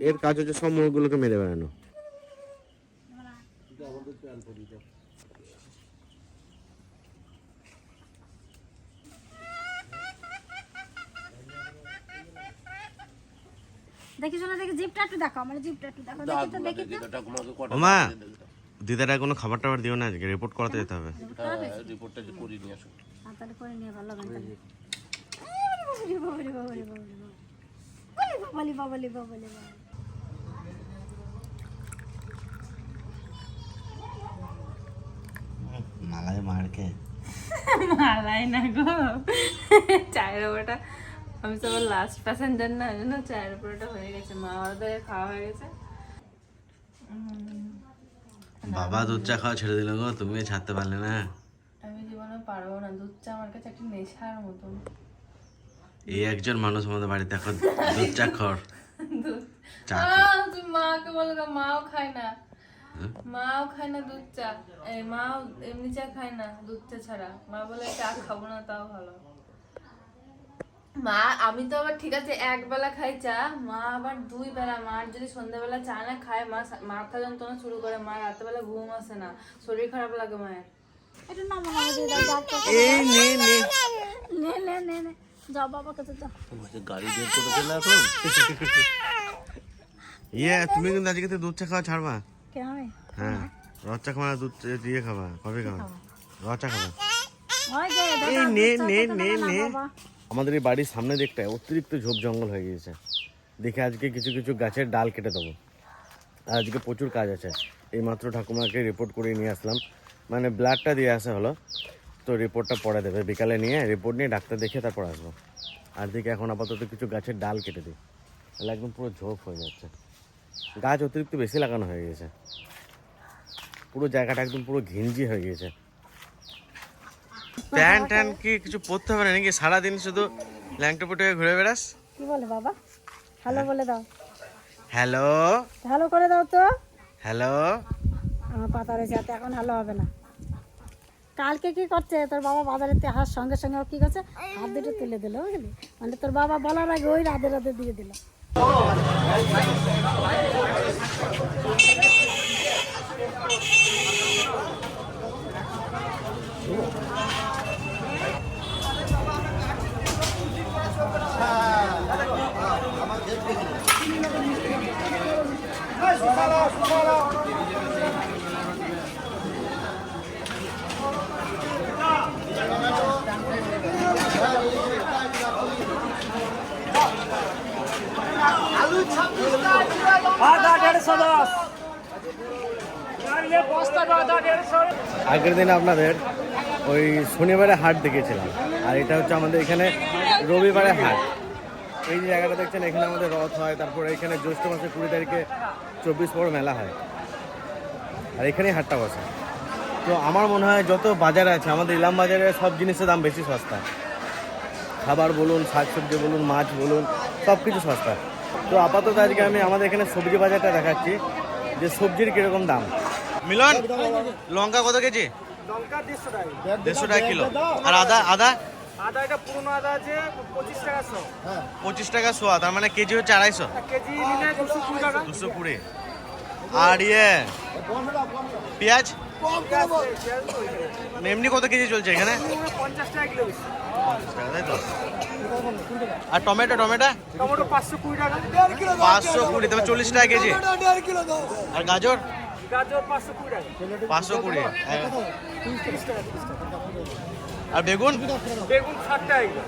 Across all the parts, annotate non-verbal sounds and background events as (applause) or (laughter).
এর কাজ হচ্ছে সব ময়ূরগুলোকে মেরে বেড়ানো দেখি শোনা দেখি জিপটা একটু দেখো আমার জিপটা একটু দেখো দেখি তো দেখি তো ওমা দিদারা কোনো খাবার টাবার দিও না আজকে রিপোর্ট করাতে যেতে হবে রিপোর্টটা করে নিয়ে আসো হ্যাঁ, তাহলে করে নিয়ে ভালো গান তাহলে বাবালি বাবালি বাবালি বাবালি। বাবালি বাবালি মালায় মালাই না গো। চায়ের ওপরটা আমি তো লাস্ট প্যাসেঞ্জার না জন্য চায়ের ওপরটা হয়ে গেছে। মা ওদের খাওয়া হয়ে গেছে। বাবা দুধ চা খাওয়া ছেড়ে দিল গো তুমি ছাড়তে পারলে না। আমি জীবনে পারব না দুধ চা আমার কাছে একটা নেশার মতন। এই একজন মানুষ আমাদের বাড়িতে এখন দুধ চা খর। দুধ। চা মাকে বলো মাও খায় না। মাও খায় না দুধ চা। মাও এমনি চা খায় না দুধ চা ছাড়া। মা বলে চা খাব না তাও ভালো। মা আমি তো আবার ঠিক আছে এক বেলা খাই চা। মা আবার দুই বেলা। মার যদি সন্ধ্যাবেলা চা না খায় মা মাথা যন্ত্রণা শুরু করে। মা রাত্রেবেলা ঘুম আসে না। শরীর খারাপ লাগে মায়ের। একটু নামো নামো দিয়ে দাও ডাক্তার এই নে নে। নে নে নে নে। যাও বাবা কাছে যাও গাড়ি বের করে দিলে এখন। ইয়ে তুমি কিন্তু আজকে থেকে দুধ চা খাওয়া ছাড়বা? কে আমি হ্যাঁ রদ চা না দুধ দিয়ে খাবা কবে খাবা? রদ চা খাবা। এই নে নে নে নে। আমাদের এই বাড়ির সামনে দিকটায় অতিরিক্ত ঝোপ জঙ্গল হয়ে গিয়েছে। দেখে আজকে কিছু কিছু গাছের ডাল কেটে দেবো। আর আজকে প্রচুর কাজ আছে। এইমাত্র ঠাকুমাকে রিপোর্ট করে নিয়ে আসলাম। মানে ব্লাডটা দিয়ে আসা হলো। তো রিপোর্টটা পরে দেবে। বিকালে নিয়ে রিপোর্ট নিয়ে ডাক্তার দেখে তারপর আসব। আর দিকে এখন আপাতত কিছু গাছের ডাল কেটে দিই। তাহলে একদম পুরো ঝোপ হয়ে যাচ্ছে। গাছ অতিরিক্ত বেশি লাগানো হয়ে গেছে। পুরো জায়গাটা একদম পুরো ঘিঞ্জি হয়ে গিয়েছে প্যান্ট ট্যান কি কিছু পরতে হবে না নাকি? সারাদিন শুধু ল্যাংটো পুটে ঘুরে বেড়াস? কি বলে বাবা? হ্যালো বলে দাও। হ্যালো? হ্যালো করে দাও তো। হ্যালো? আমার পাতা রয়েছে এখন ভালো হবে না। কালকে কি করছে? তোর বাবা বাজারে তে আসার সঙ্গে সঙ্গে কি করছে? হাত দুটো তুলে দিল, বুঝলি? মানে তোর বাবা বলার আগে ওই রাধে রাধে দিয়ে দিল। আগের দিন আপনাদের ওই শনিবারে হাট দেখিয়েছিলাম আর এটা হচ্ছে আমাদের এখানে রবিবারে হাট। এই যে জায়গাটা দেখছেন, এখানে আমাদের রথ হয়, তারপরে এখানে জ্যৈষ্ঠ মাসের কুড়ি তারিখে চব্বিশ পর মেলা হয়। আর এখানেই হাটটা বসে। তো আমার মনে হয় যত বাজার আছে, আমাদের ইলাম বাজারে সব জিনিসের দাম বেশি সস্তা। খাবার বলুন, শাকসবজি বলুন, মাছ বলুন সব কিছু সস্তা। তো আপাতত আজকে আমি আমাদের এখানে সবজি বাজারটা দেখাচ্ছি যে সবজির কীরকম দাম। মিলন লঙ্কা কত কেজি? দেড়শো টাকা কিলো। আর আদা আদা? আদা এটা পুরোনো আদা আছে পঁচিশ টাকা শো। পঁচিশ টাকা সোয়া তার মানে কেজি হচ্ছে আড়াইশো? কেজি দুশো কুড়ি টাকা। দুশো কুড়ি। আর ইয়ে পেঁয়াজ? মানে এমনি কত কেজি চলছে এখানে? পঞ্চাশ টাকা কিলো বেশি। পঞ্চাশ টাকা তাই তো? আর টমেটো টমেটো? টমেটো পাঁচশো কুড়ি টাকা। পাঁচশো কুড়ি তবে চল্লিশ টাকা কেজি। আর গাজর? গাজর পাঁচশো কুড়ি টাকা। পাঁচশো কুড়ি হ্যাঁ। আর বেগুন? বেগুন ষাট টাকা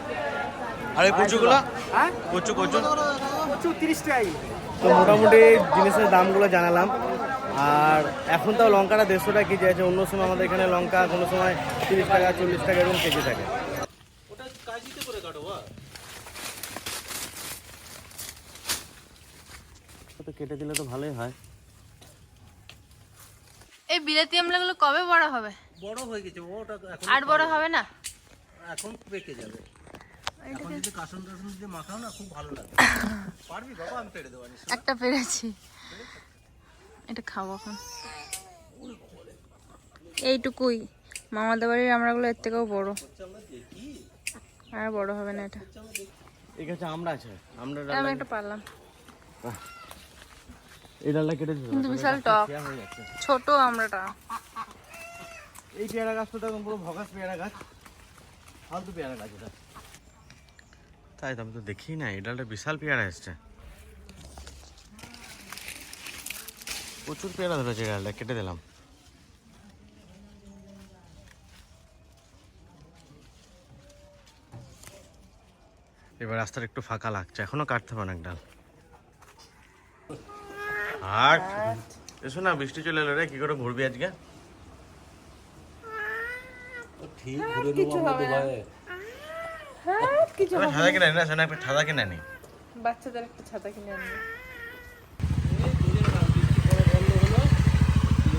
আর এই কচুগুলো? হ্যাঁ? কচু কচু। প্রচুর তিরিশ টাকা তো মোটামুটি জিনিসের দামগুলো জানালাম। আর এখন তাও লঙ্কাটা দেড়শো টাকা কেজি আছে। অন্য সময় আমাদের এখানে লঙ্কা কোনো সময় তিরিশ টাকা চল্লিশ টাকা এরকম কেজি থাকে। তো কেটে দিলে তো ভালোই হয়। এই বিলাতি আমলাগুলো কবে বড় হবে? বড় হয়ে গেছে ওটা এখন আর বড় হবে না? এখন পেকে যাবে। এখন যদি কাসন টাসন যদি মাখাও না খুব ভালো লাগবে। (laughs) পারবি বাবা? আমি পেড়ে দেবো একটা পেরেছি। এটা খাব এখন। এইটুকুই। মামাদের বাড়ির আমরাগুলো এর থেকেও বড়। আর বড় হবে না এটা। ঠিক আছে আমরা আছে আমরা আমি একটা পারলাম। এই ডালটা কেটে দিতে কিন্তু বিশাল টক। ছোট আমরাটা। এই পেয়ারা গাছটা তো পুরো ভগাস পেয়ারা গাছ। ফালতু পেয়ারা গাছ এটা। তাই তো আমি তো দেখি না এই ডালটা বিশাল পেয়ারা এসছে। প্রচুর পেয়ারা ধরেছে এই ডালটা কেটে দিলাম। এবার রাস্তাটা একটু ফাঁকা লাগছে এখনও কাটতে হবে এক ডাল। হাট। এসো না বৃষ্টি চলে এলো রে কি করে ঘুরবি আজকে? ঠিক ঘুরে নেব আমরা দুবাইয়ে আমি ছাতা কিনে না শোনা একটা ছাতা কিনে আনি। বাচ্চাদের একটা ছাতা কিনে আনবে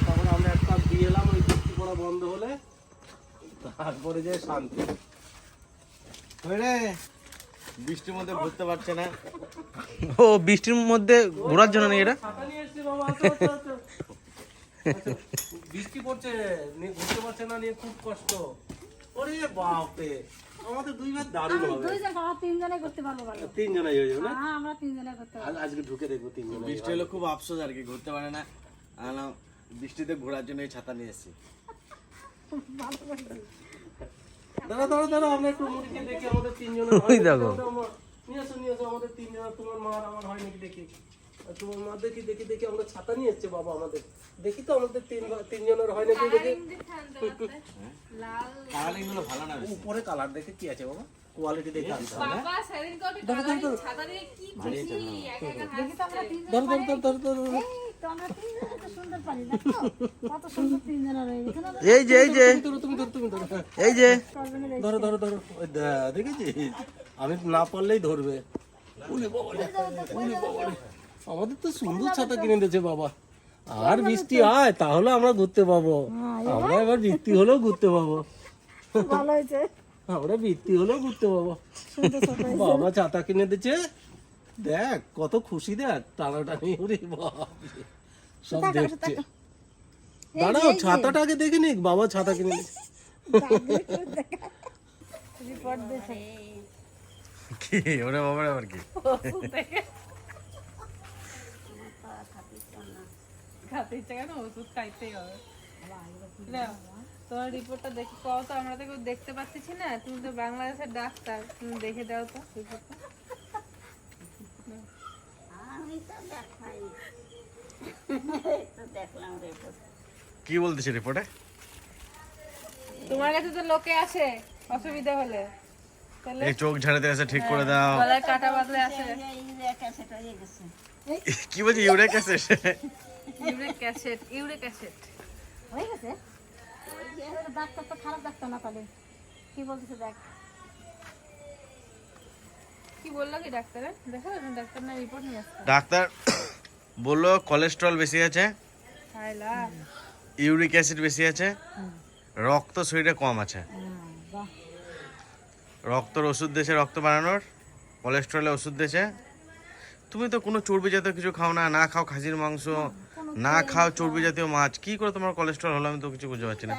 তখন আমরা একটা দিয়ে এলাম ওই বৃষ্টি পড়া বন্ধ হলে তারপরে যে শান্তি। রে? বৃষ্টির মধ্যে ঘুরতে পারছে না। ও বৃষ্টির মধ্যে ঘোরার জন্য নেই এটা? ছাতা নিয়ে এসছি বাবা আসো, আসো, আসো। বৃষ্টি পড়ছে নিয়ে ঘুরতে পারছে না নিয়ে খুব কষ্ট। ওরে বাপরে আমাদের দুই ভাই দারুণ হবে। দুইজন আমরা তিনজনে করতে পারব ভালো। তিনজনাই হয়ে যাবে না? হ্যাঁ আমরা তিনজনে করতে পারব। আজকে ঢুকে দেখব তিনজনে। বৃষ্টি হলে খুব আফসোস আর কি ঘুরতে পারে না। বৃষ্টিতে ঘোরার জন্য এই ছাতা নিয়ে এসেছি। দাঁড়া দাঁড়া দাঁড়া আমরা একটু মুড়িকে দেখি আমাদের তিনজনের হয় ওই? দেখো। নিয়ে আসো নিয়ে আসো আমাদের তিনজনের তোমার মা আর আমার হয় নাকি দেখি তোমার মা দেখি দেখি দেখি আমরা ছাতা নিয়ে এসছে বাবা আমাদের। দেখি তো আমাদের তিন তিনজনের হয় নাকি দেখি। তাহলে এগুলো ভালো না উপরে কালার দেখে কি আছে বাবা? কোয়ালিটি দেখে আনতে হবে। বাবা সেদিন ছাতা দিয়ে কি খুশি একা একা দেখি তো আমরা তিনজন ধরো ধরো ধরো ধরো। এই তো আমরা তিনজনে তো সুন্দর পারি না তো? কত সুন্দর তিনজনে রয়ে গেছে। না এই যে এই যে। ধরো তুমি ধরো তুমি ধরো। হ্যাঁ। এই যে। ধরো ধরো ধরো। দেখেছিস? আমি না পারলেই ধরবে। আমাদের তো সুন্দর ছাতা কিনে দিয়েছে বাবা। আর বৃষ্টি হয় তাহলে আমরা ঘুরতে পাবো। আমরা এবার বৃষ্টি হলেও ঘুরতে পাবো। আমরা বৃষ্টি হলেও ঘুরতে পাবো। বাবা ছাতা কিনে দিচ্ছে। দেখ কত খুশি দেখ টানাটানি। বাপরে। সব দেখছে। দাঁড়াও ছাতাটাকে দেখে নিক বাবা ছাতা কিনে দিচ্ছে রিপোর্ট দিয়েছে কি ওরে বাবার আবার কি? খাতে ইচ্ছা কেন ওষুধ খাইতেই হবে তোমার রিপোর্টটা দেখে কও তো আমরা তো দেখতে পাচ্ছি না তুমি তো বাংলাদেশের ডাক্তার তুমি দেখে দাও তো রিপোর্টটা। কি বলতেছে রিপোর্টে তোমার কাছে তো লোকে আসে অসুবিধা হলে। এই চোখ ঝাড়াতে এসে ঠিক করে দাও। গলায় কাটা বাদলে আসে কি বলছি uric acid uric acid uric acid হয়ে গেছে? ডাক্তার তো খারাপ ডাক্তার না তাহলে। কি বলতেছে দেখ। কি বলল কি ডাক্তারে? দেখো ডাক্তার না রিপোর্ট নিয়ে আসতে ডাক্তার বলল কোলেস্ট্রল বেশি আছে ইউরিক অ্যাসিড বেশি আছে রক্ত শরীরে কম আছে। রক্তর ওষুধ দিয়েছে রক্ত বাড়ানোর কোলেস্ট্রলের ওষুধ দিয়েছে তুমি তো কোনো চর্বি জাতীয় কিছু খাও না না খাও খাসির মাংস না খাও চর্বি জাতীয় মাছ কি করে তোমার কোলেস্ট্রল হলো আমি তো কিছু বুঝতে পারছি না।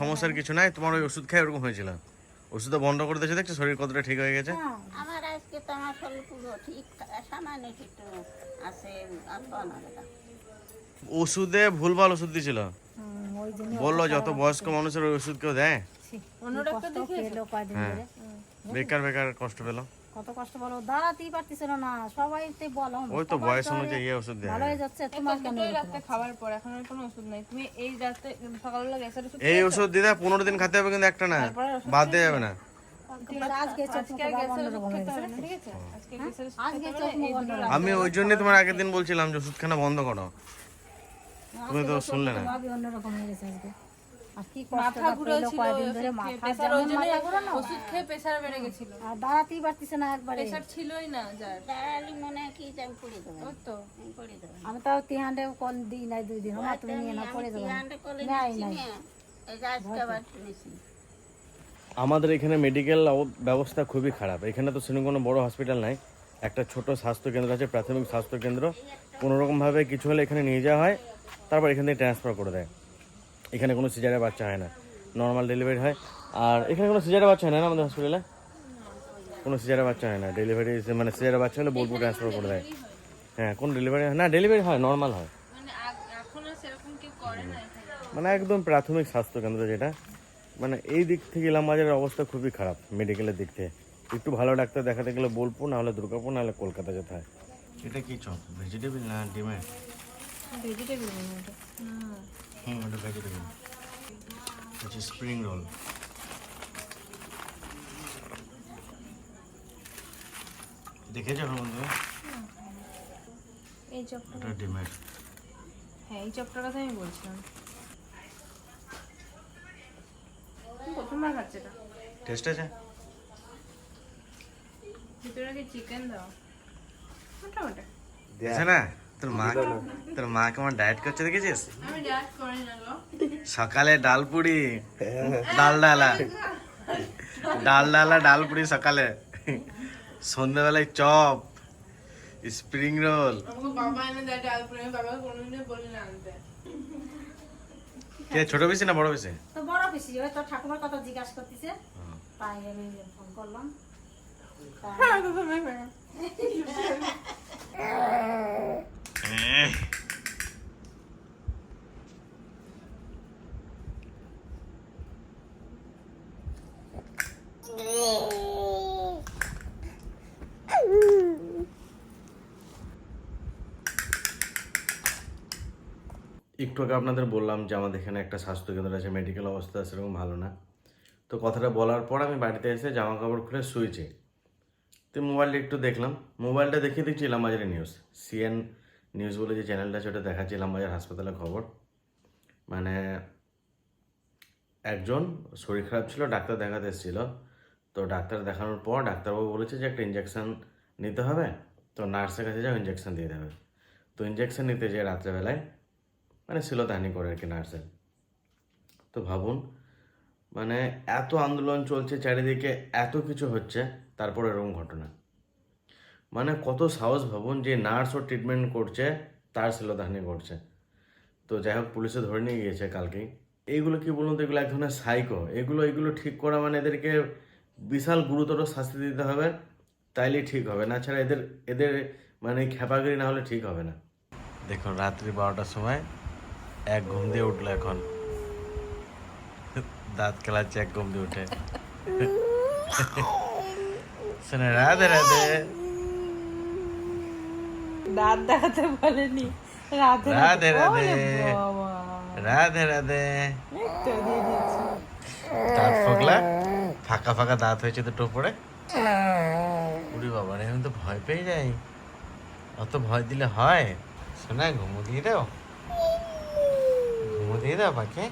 সমস্যার কিছু নাই তোমার ওই ওষুধ খাই ওরকম হয়েছিল। ওষুধটা বন্ধ করে দিয়েছে দেখছ? শরীর কতটা ঠিক হয়ে গেছে? হ্যাঁ, আমার আজকে তো আমার শরীর পুরো ঠিক সামান্য একটু আছে ওষুধে ভুলভাল ওষুধ জন্য বলল যত বয়স্ক মানুষের ওই ওষুধ কেউ দেয়? কয়দিন বেকার বেকার কষ্ট পেল। কত কষ্ট বলো দাঁড়াতেই পারতেছিল না সবাই তো বলো। ওই তো বয়স অনুযায়ী ইয়ে ওষুধ দেয়। ভালো হয়ে যাচ্ছে তোমার কেন রাতে খাবার পর এখন আর কোনো ওষুধ নাই। তুমি এই রাতে সকালবেলা গ্যাসের ওষুধ এই ওষুধ দিদা পনেরো দিন খেতে হবে কিন্তু একটা না বাদ দেওয়া যাবে না। রাখো। আমি ওই জন্যই তোমার আগের দিন বলছিলাম যে ওষুধ খানা বন্ধ করো। তুমি তো শুনলে না। অন্যরকম হয়ে গেছে আজকে। আর কি মাথা ঘুরেছিল ধরে মাথা প্রেসার ওই জন্য মাথা ঘোরে না ওষুধ খেয়ে প্রেসার বেড়ে গেছিল। আর দাঁড়াতেই পারতেছে না একবারে। প্রেসার ছিলই না যার। দাঁড়ালি মনে কি আমি পড়ে দেবো তো। পড়ে দেবো আমি তাও তিহান্ডে কোন দিই নাই দুই দিন। আমার তুমি নিয়ে না পড়ে দেবো নাই নাই। না এই যে আজকে আবার শুনেছি আমাদের এখানে মেডিকেল ব্যবস্থা খুবই খারাপ। এখানে তো সেরকম কোনো বড় হসপিটাল নাই। একটা ছোট স্বাস্থ্য কেন্দ্র আছে প্রাথমিক স্বাস্থ্য কেন্দ্র। কোনো রকমভাবে কিছু হলে এখানে নিয়ে যাওয়া হয় তারপর এখান থেকে ট্রান্সফার করে দেয়। এখানে কোনো সিজারে বাচ্চা হয় না। নর্মাল ডেলিভারি হয়। আর এখানে কোনো সিজারে বাচ্চা হয় না না আমাদের হসপিটালে কোনো সিজারের বাচ্চা হয় না। ডেলিভারি মানে সিজারের বাচ্চা হলে বোলপুর ট্রান্সফার করে দেয়। হ্যাঁ কোন ডেলিভারি হয় না ডেলিভারি হয় নর্মাল হয়। মানে আগ- এখন আর সেরকম কেউ করে না এখানে? মানে একদম প্রাথমিক স্বাস্থ্য কেন্দ্র যেটা। মানে এই দিক থেকে ইলামবাজারের অবস্থা খুবই খারাপ মেডিকেলের দিক থেকে। একটু ভালো ডাক্তার দেখাতে গেলে বোলপুর না হলে দুর্গাপুর না হলে কলকাতা যেতে হয়। এটা কি চপ? ভেজিটেবল না ডিমের? ভেজিটেবল মনে ওটা। হুম ওটা ভেজিটেবল হচ্ছে স্প্রিং রোল দেখেছ বন্ধু? এই চপটা ওটা ডিমের। হ্যাঁ এই চপটার কথা আমি বলছিলাম। প্রথমবার খাচ্ছি এটা? টেস্ট আছে? ভিতরে কি চিকেন দাও? মোটামুটি। আছে না? তোর মা তোর মা কেমন ডায়েট করছে দেখেছিস? আমি ডায়েট করি না গো। সকালে ডাল পুরি ডাল ডালা। ডাল ডালা ডাল পুরি সকালে। সন্ধ্যাবেলায় চপ স্প্রিং রোল কে ছোট বেশি না বড় বেশি তো বড় বেশি ওই তোর ঠাকুমার কথা জিজ্ঞাসা করতেছে। তাই আমি ফোন করলাম। তা- (laughs) একটু আগে আপনাদের বললাম যে আমাদের এখানে একটা স্বাস্থ্যকেন্দ্র আছে মেডিকেল অবস্থা সেরকম ভালো না। তো কথাটা বলার পর আমি বাড়িতে এসে জামা কাপড় খুলে শুয়েছি। তো মোবাইলটা একটু দেখলাম, মোবাইলটা দেখে দেখছি ইলামবাজারের নিউজ সিএন নিউজ বলে যে চ্যানেলটা আছে, ওটা দেখাচ্ছে ইলামবাজার হাসপাতালের খবর। মানে একজন শরীর খারাপ ছিল, ডাক্তার দেখাতে এসেছিল। তো ডাক্তার দেখানোর পর ডাক্তারবাবু বলেছে যে, একটা ইঞ্জেকশন নিতে হবে, তো নার্সের কাছে যাও ইঞ্জেকশন দিয়ে দেবে। তো ইঞ্জেকশন নিতে যেয়ে রাত্রেবেলায় মানে শিলতাহানি করে আর কি নার্সের। তো ভাবুন মানে এত আন্দোলন চলছে, চারিদিকে এত কিছু হচ্ছে, তারপর এরকম ঘটনা। মানে কত সাহস ভাবুন যে নার্স ও ট্রিটমেন্ট করছে তার শিলতাহানি করছে। তো যাই হোক পুলিশে ধরে নিয়ে গিয়েছে কালকেই। এইগুলো কি বলুন তো এগুলো এক ধরনের সাইকো এগুলো এগুলো ঠিক করা মানে এদেরকে বিশাল গুরুতর শাস্তি দিতে হবে তাইলেই ঠিক হবে। না ছাড়া এদের এদের মানে খেপাগিরি না হলে ঠিক হবে না। দেখুন রাত্রি বারোটার সময় এক ঘুম দিয়ে উঠল এখন। দাঁত খেলাচ্ছে এক ঘুম দিয়ে উঠে। (laughs) রাধে রাধে। দাঁত দেখাতে বলেনি। রাতে রাধে। রাধে রাধে। রাধে দাঁত ফোকলা? ফাঁকা ফাঁকা দাঁত হয়েছে দুটো পরে উড়ি বাবা রে আমি তো ভয় পেয়ে যাই। অত ভয় দিলে হয়? শোনা ঘুমো দিয়ে দাও। ঘুমো দিয়ে দাও পাখি